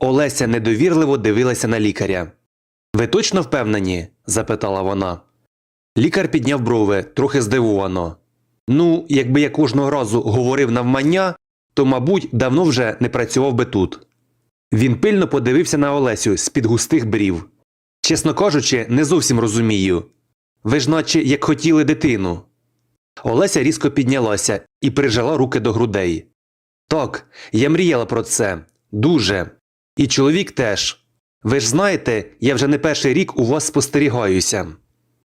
Олеся недовірливо дивилася на лікаря. Ви точно впевнені? запитала вона. Лікар підняв брови, трохи здивовано. Ну, якби я кожного разу говорив навмання, то, мабуть, давно вже не працював би тут. Він пильно подивився на Олесю з під густих брів. Чесно кажучи, не зовсім розумію. Ви ж наче як хотіли дитину. Олеся різко піднялася і прижала руки до грудей. Так, я мріяла про це. Дуже. І чоловік теж. Ви ж знаєте, я вже не перший рік у вас спостерігаюся.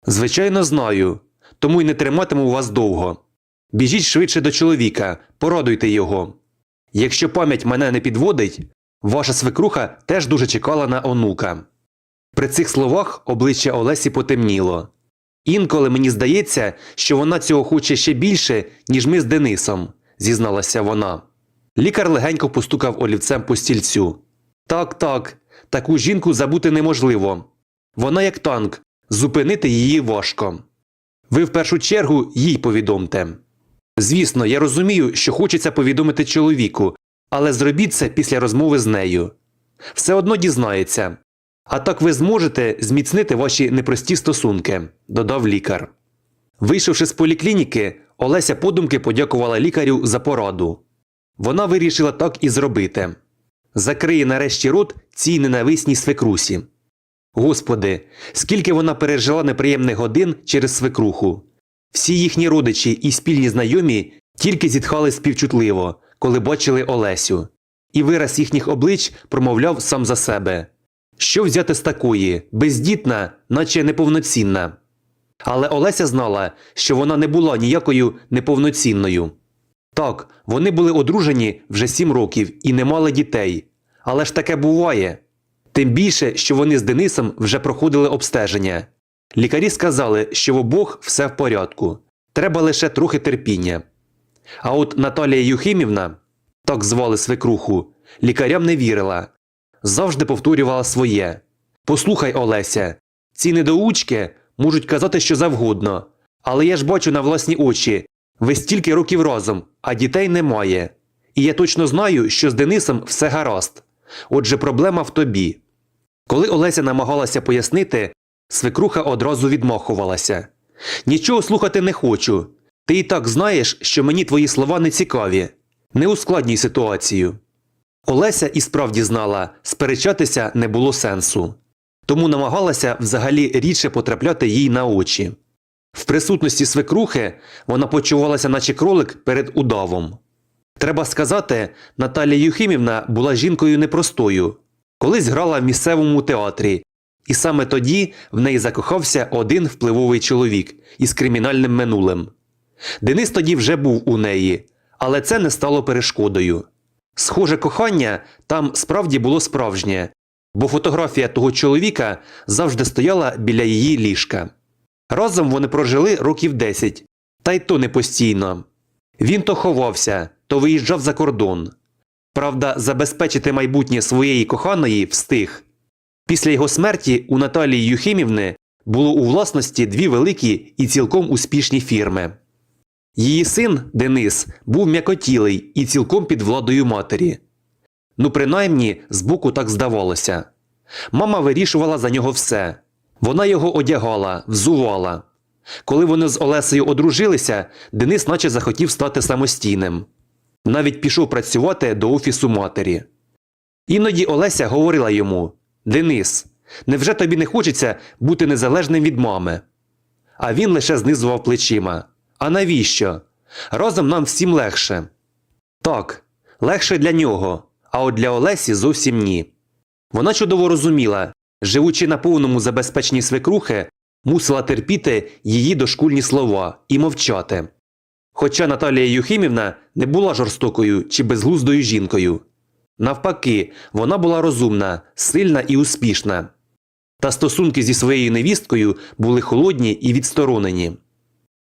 Звичайно, знаю, тому й не триматиму вас довго. Біжіть швидше до чоловіка, порадуйте його. Якщо пам'ять мене не підводить, ваша свекруха теж дуже чекала на онука. При цих словах обличчя Олесі потемніло. Інколи мені здається, що вона цього хоче ще більше, ніж ми з Денисом, зізналася вона. Лікар легенько постукав олівцем по стільцю. Так, так, таку жінку забути неможливо. Вона як танк, зупинити її важко. Ви в першу чергу їй повідомте. Звісно, я розумію, що хочеться повідомити чоловіку, але зробіть це після розмови з нею. Все одно дізнається. А так ви зможете зміцнити ваші непрості стосунки, додав лікар. Вийшовши з поліклініки, Олеся подумки подякувала лікарю за пораду. Вона вирішила так і зробити. Закриє нарешті рот цій ненависній свекрусі. Господи, скільки вона пережила неприємних годин через свекруху. Всі їхні родичі і спільні знайомі тільки зітхали співчутливо, коли бачили Олесю, і вираз їхніх облич промовляв сам за себе. Що взяти з такої, бездітна, наче неповноцінна. Але Олеся знала, що вона не була ніякою неповноцінною. Так, вони були одружені вже сім років і не мали дітей. Але ж таке буває. Тим більше, що вони з Денисом вже проходили обстеження. Лікарі сказали, що в обох все в порядку. Треба лише трохи терпіння. А от Наталія Юхимівна, так звали свекруху, лікарям не вірила. Завжди повторювала своє. Послухай, Олеся, ці недоучки можуть казати що завгодно. Але я ж бачу на власні очі, ви стільки років разом, а дітей немає. І я точно знаю, що з Денисом все гаразд. Отже, проблема в тобі. Коли Олеся намагалася пояснити, свекруха одразу відмахувалася. Нічого слухати не хочу. Ти і так знаєш, що мені твої слова не цікаві. Не ускладнюй ситуацію. Олеся і справді знала, сперечатися не було сенсу. Тому намагалася взагалі рідше потрапляти їй на очі. В присутності свекрухи вона почувалася, наче кролик перед удавом. Треба сказати, Наталія Юхимівна була жінкою непростою, колись грала в місцевому театрі, і саме тоді в неї закохався один впливовий чоловік із кримінальним минулим. Денис тоді вже був у неї, але це не стало перешкодою. Схоже кохання там справді було справжнє, бо фотографія того чоловіка завжди стояла біля її ліжка. Разом вони прожили років 10, та й то не постійно. Він то ховався, то виїжджав за кордон. Правда, забезпечити майбутнє своєї коханої встиг. Після його смерті у Наталії Юхимівни було у власності дві великі і цілком успішні фірми. Її син Денис був м'якотілий і цілком під владою матері. Ну, принаймні, збоку так здавалося. Мама вирішувала за нього все. Вона його одягала, взувала. Коли вони з Олесею одружилися, Денис наче захотів стати самостійним. Навіть пішов працювати до офісу матері. Іноді Олеся говорила йому Денис, невже тобі не хочеться бути незалежним від мами? А він лише знизував плечима. А навіщо? Разом нам всім легше. Так, легше для нього, а от для Олесі зовсім ні. Вона чудово розуміла, живучи на повному забезпеченні свекрухи, мусила терпіти її дошкульні слова і мовчати. Хоча Наталія Юхимівна не була жорстокою чи безглуздою жінкою. Навпаки, вона була розумна, сильна і успішна. Та стосунки зі своєю невісткою були холодні і відсторонені.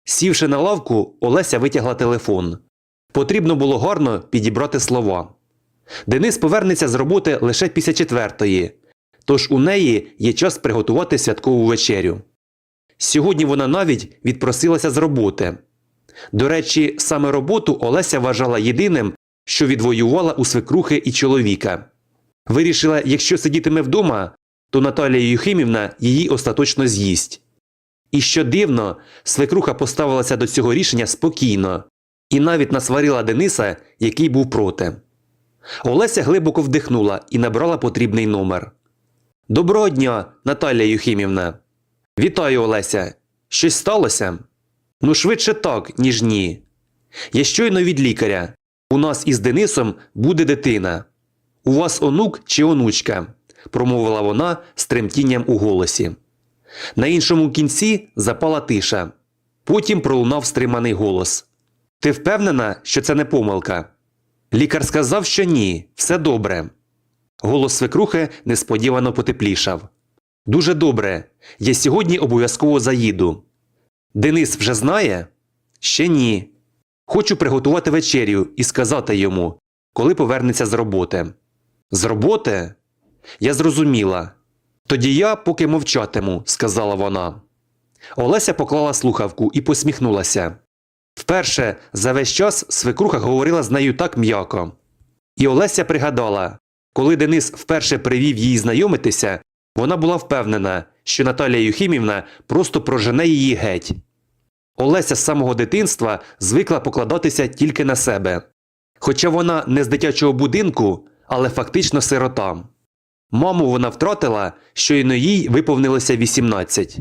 Сівши на лавку, Олеся витягла телефон. Потрібно було гарно підібрати слова. Денис повернеться з роботи лише після четвертої, тож у неї є час приготувати святкову вечерю. Сьогодні вона навіть відпросилася з роботи. До речі, саме роботу Олеся вважала єдиним, що відвоювала у свекрухи і чоловіка. Вирішила, якщо сидітиме вдома, то Наталія Юхимівна її остаточно з'їсть. І що дивно, свекруха поставилася до цього рішення спокійно і навіть насварила Дениса, який був проти. Олеся глибоко вдихнула і набрала потрібний номер. Доброго дня, Наталія Юхимівна. Вітаю, Олеся. Щось сталося? Ну, швидше так, ніж ні. Я щойно від лікаря. У нас із Денисом буде дитина. У вас онук чи онучка? промовила вона з тремтінням у голосі. На іншому кінці запала тиша. Потім пролунав стриманий голос. Ти впевнена, що це не помилка? Лікар сказав, що ні, все добре. Голос свекрухи несподівано потеплішав. Дуже добре. Я сьогодні обов'язково заїду. Денис вже знає? Ще ні. Хочу приготувати вечерю і сказати йому, коли повернеться з роботи. З роботи? Я зрозуміла. Тоді я поки мовчатиму, сказала вона. Олеся поклала слухавку і посміхнулася. Вперше за весь час свекруха говорила з нею так м'яко. І Олеся пригадала, коли Денис вперше привів її знайомитися, вона була впевнена, що Наталія Юхімівна просто прожене її геть. Олеся з самого дитинства звикла покладатися тільки на себе. Хоча вона не з дитячого будинку, але фактично сирота. Маму вона втратила, щойно їй виповнилося 18.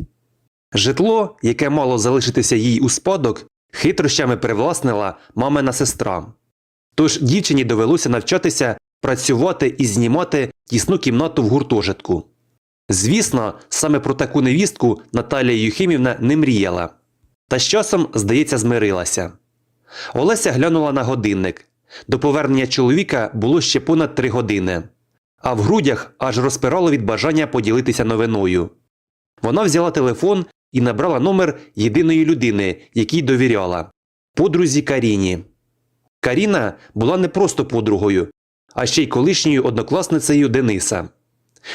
Житло, яке мало залишитися їй у спадок, хитрощами привласнила мамина сестра. Тож дівчині довелося навчатися працювати і знімати тісну кімнату в гуртожитку. Звісно, саме про таку невістку Наталія Юхимівна не мріяла. Та з часом, здається, змирилася. Олеся глянула на годинник. До повернення чоловіка було ще понад три години, а в грудях аж розпирало від бажання поділитися новиною. Вона взяла телефон і набрала номер єдиної людини, якій довіряла подрузі Каріні. Каріна була не просто подругою, а ще й колишньою однокласницею Дениса.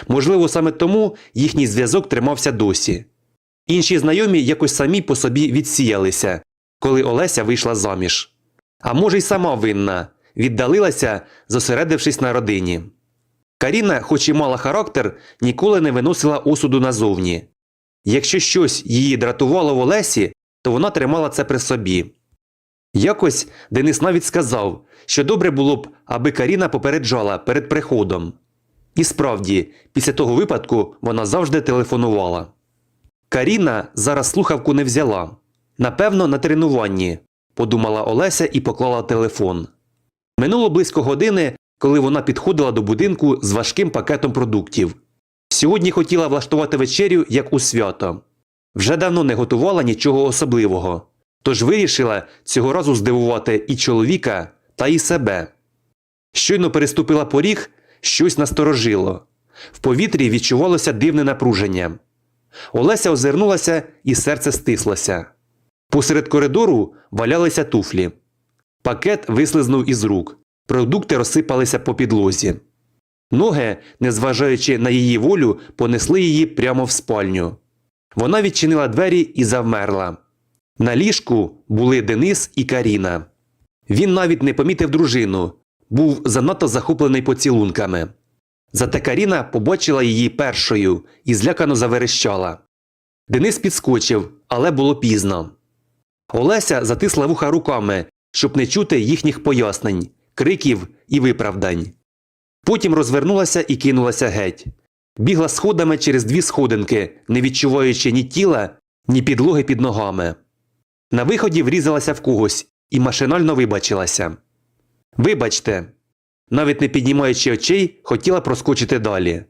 Можливо, саме тому їхній зв'язок тримався досі. Інші знайомі якось самі по собі відсіялися, коли Олеся вийшла заміж. А може, й сама винна, віддалилася, зосередившись на родині. Каріна, хоч і мала характер, ніколи не виносила осуду назовні. Якщо щось її дратувало в Олесі, то вона тримала це при собі. Якось Денис навіть сказав, що добре було б, аби Каріна попереджала перед приходом. І справді, після того випадку вона завжди телефонувала. Каріна зараз слухавку не взяла. Напевно, на тренуванні, подумала Олеся і поклала телефон. Минуло близько години, коли вона підходила до будинку з важким пакетом продуктів. Сьогодні хотіла влаштувати вечерю як у свято. Вже давно не готувала нічого особливого, тож вирішила цього разу здивувати і чоловіка, та і себе. Щойно переступила поріг, щось насторожило. В повітрі відчувалося дивне напруження. Олеся озирнулася і серце стислося. Посеред коридору валялися туфлі. Пакет вислизнув із рук, продукти розсипалися по підлозі. Ноги, незважаючи на її волю, понесли її прямо в спальню. Вона відчинила двері і завмерла. На ліжку були Денис і Каріна. Він навіть не помітив дружину, був занадто захоплений поцілунками. Зате Каріна побачила її першою і злякано заверещала. Денис підскочив, але було пізно. Олеся затисла вуха руками, щоб не чути їхніх пояснень, криків і виправдань. Потім розвернулася і кинулася геть. Бігла сходами через дві сходинки, не відчуваючи ні тіла, ні підлоги під ногами. На виході врізалася в когось і машинально вибачилася. Вибачте, навіть не піднімаючи очей, хотіла проскочити далі.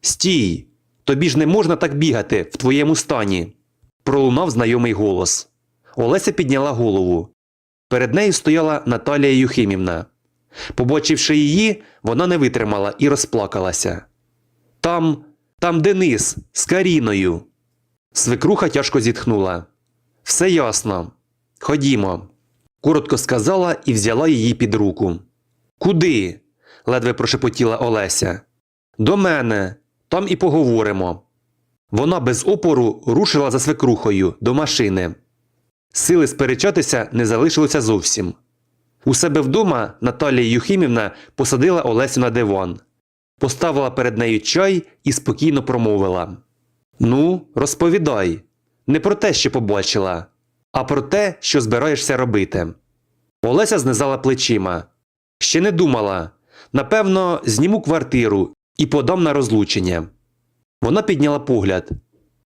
Стій! Тобі ж не можна так бігати в твоєму стані. пролунав знайомий голос. Олеся підняла голову. Перед нею стояла Наталія Юхимівна. Побачивши її, вона не витримала і розплакалася. Там, там Денис з Каріною. Свекруха тяжко зітхнула. Все ясно. Ходімо. Коротко сказала і взяла її під руку. Куди? ледве прошепотіла Олеся. До мене. Там і поговоримо. Вона без опору рушила за свекрухою до машини. Сили сперечатися не залишилося зовсім. У себе вдома Наталія Юхимівна посадила Олесю на диван. поставила перед нею чай і спокійно промовила: Ну, розповідай, не про те, що побачила, а про те, що збираєшся робити. Олеся знизала плечима. Ще не думала. Напевно, зніму квартиру і подам на розлучення. Вона підняла погляд.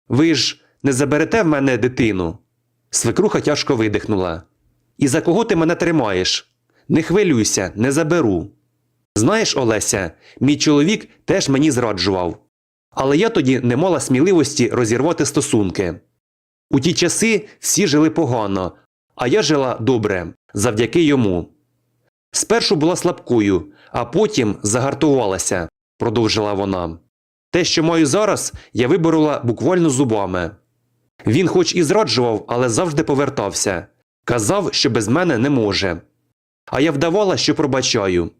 Ви ж не заберете в мене дитину? Свекруха тяжко видихнула. І за кого ти мене тримаєш? Не хвилюйся, не заберу. Знаєш, Олеся, мій чоловік теж мені зраджував. Але я тоді не мала сміливості розірвати стосунки. У ті часи всі жили погано, а я жила добре, завдяки йому. Спершу була слабкою, а потім загартувалася, продовжила вона. Те, що маю зараз, я виборола буквально зубами. Він хоч і зраджував, але завжди повертався. Казав, що без мене не може. А я вдавала, що пробачаю,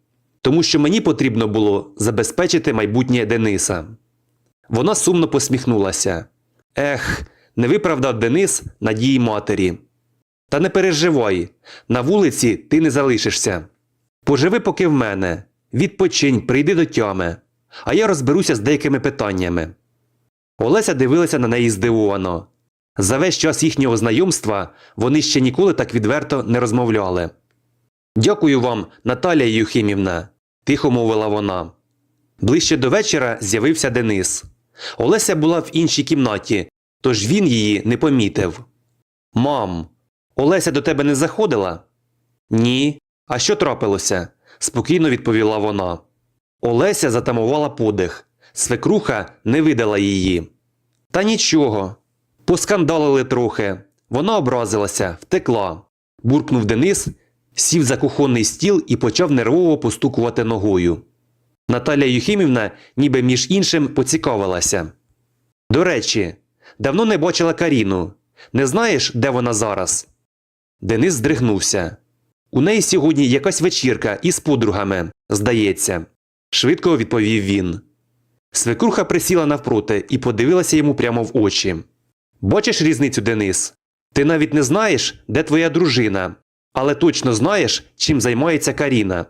тому що мені потрібно було забезпечити майбутнє Дениса. Вона сумно посміхнулася. Ех, не виправдав Денис надії матері. Та не переживай, на вулиці ти не залишишся. Поживи поки в мене, відпочинь, прийди до тями, а я розберуся з деякими питаннями. Олеся дивилася на неї здивовано. За весь час їхнього знайомства вони ще ніколи так відверто не розмовляли. Дякую вам, Наталія Юхимівна, тихо мовила вона. Ближче до вечора з'явився Денис. Олеся була в іншій кімнаті, тож він її не помітив. Мам, Олеся до тебе не заходила? Ні. А що трапилося? спокійно відповіла вона. Олеся затамувала подих. Свекруха не видала її. Та нічого. Поскандалили трохи. Вона образилася, втекла. Буркнув Денис, сів за кухонний стіл і почав нервово постукувати ногою. Наталія Юхимівна, ніби між іншим, поцікавилася. До речі, давно не бачила Каріну. Не знаєш, де вона зараз? Денис здригнувся. У неї сьогодні якась вечірка із подругами, здається, швидко відповів він. Свекруха присіла навпроти і подивилася йому прямо в очі. Бачиш різницю, Денис? Ти навіть не знаєш, де твоя дружина, але точно знаєш, чим займається Каріна.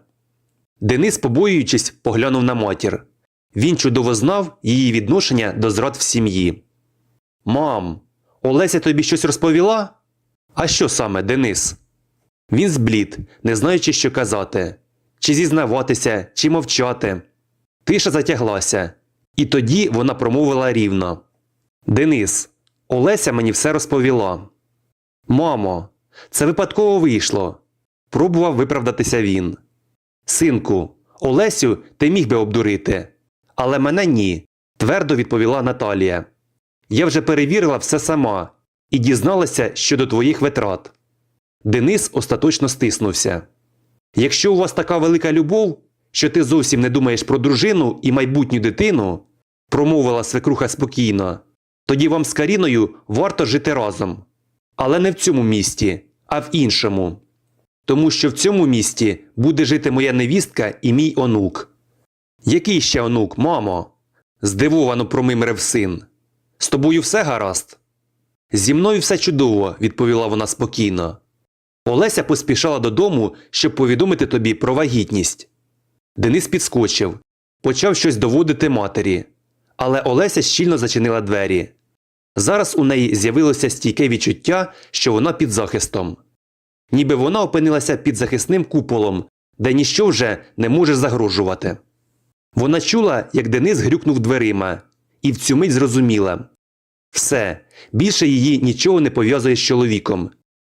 Денис, побоюючись, поглянув на матір. Він чудово знав її відношення до зрад в сім'ї. Мам, Олеся тобі щось розповіла? А що саме, Денис? Він зблід, не знаючи, що казати, чи зізнаватися, чи мовчати. Тиша затяглася, і тоді вона промовила рівно: Денис, Олеся мені все розповіла. Мамо, це випадково вийшло. Пробував виправдатися він. Синку, Олесю ти міг би обдурити, але мене ні, твердо відповіла Наталія. Я вже перевірила все сама і дізналася щодо твоїх витрат. Денис остаточно стиснувся. Якщо у вас така велика любов, що ти зовсім не думаєш про дружину і майбутню дитину, промовила свекруха спокійно, тоді вам з Каріною варто жити разом. Але не в цьому місті, а в іншому. Тому що в цьому місті буде жити моя невістка і мій онук. Який ще онук, мамо? здивовано промимрив син. З тобою все гаразд? Зі мною все чудово, відповіла вона спокійно. Олеся поспішала додому, щоб повідомити тобі про вагітність. Денис підскочив, почав щось доводити матері. Але Олеся щільно зачинила двері. Зараз у неї з'явилося стійке відчуття, що вона під захистом. Ніби вона опинилася під захисним куполом, де ніщо вже не може загрожувати. Вона чула, як Денис грюкнув дверима, і в цю мить зрозуміла все, більше її нічого не пов'язує з чоловіком,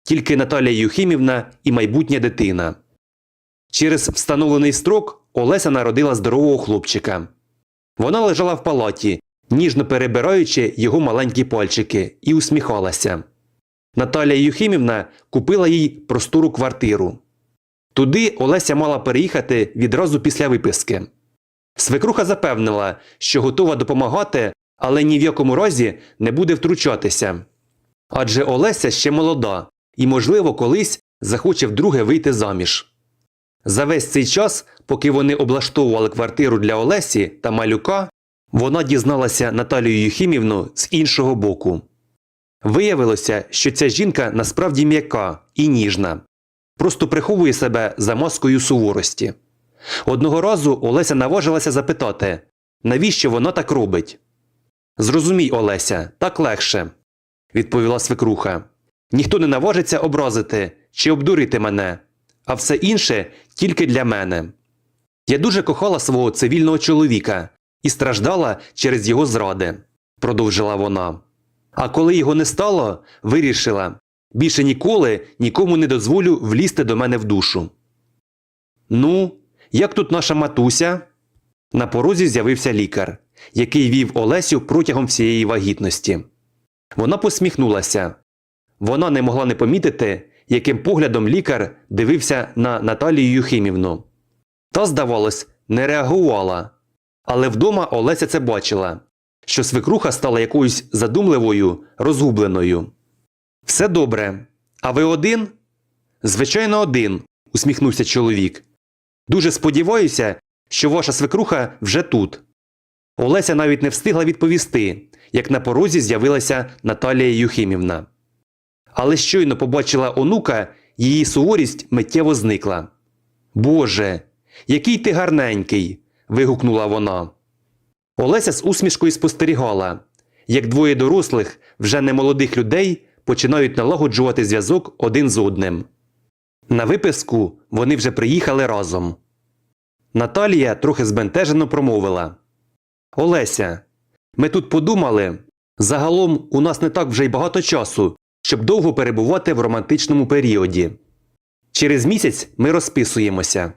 тільки Наталія Юхимівна і майбутня дитина. Через встановлений строк Олеся народила здорового хлопчика. Вона лежала в палаті, ніжно перебираючи його маленькі пальчики, і усміхалася. Наталія Юхимівна купила їй простору квартиру. Туди Олеся мала переїхати відразу після виписки. Свекруха запевнила, що готова допомагати, але ні в якому разі не буде втручатися. Адже Олеся ще молода і, можливо, колись захоче вдруге вийти заміж. За весь цей час, поки вони облаштовували квартиру для Олесі та малюка, вона дізналася Наталію Юхімівну з іншого боку. Виявилося, що ця жінка насправді м'яка і ніжна, просто приховує себе за маскою суворості. Одного разу Олеся наважилася запитати, навіщо вона так робить. Зрозумій, Олеся, так легше, відповіла свекруха. Ніхто не наважиться образити чи обдурити мене, а все інше тільки для мене. Я дуже кохала свого цивільного чоловіка і страждала через його зради, продовжила вона. А коли його не стало, вирішила більше ніколи нікому не дозволю влізти до мене в душу. Ну, як тут наша матуся? На порозі з'явився лікар, який вів Олесю протягом всієї вагітності. Вона посміхнулася. Вона не могла не помітити, яким поглядом лікар дивився на Наталію Юхимівну. Та, здавалось, не реагувала. Але вдома Олеся це бачила, що свекруха стала якоюсь задумливою, розгубленою. Все добре. А ви один? Звичайно, один, усміхнувся чоловік. Дуже сподіваюся, що ваша свекруха вже тут. Олеся навіть не встигла відповісти, як на порозі з'явилася Наталія Юхимівна. Але щойно побачила онука, її суворість миттєво зникла. Боже, який ти гарненький. вигукнула вона. Олеся з усмішкою спостерігала, як двоє дорослих, вже немолодих людей починають налагоджувати зв'язок один з одним. На виписку вони вже приїхали разом. Наталія трохи збентежено промовила Олеся, ми тут подумали. Загалом у нас не так вже й багато часу, щоб довго перебувати в романтичному періоді. Через місяць ми розписуємося.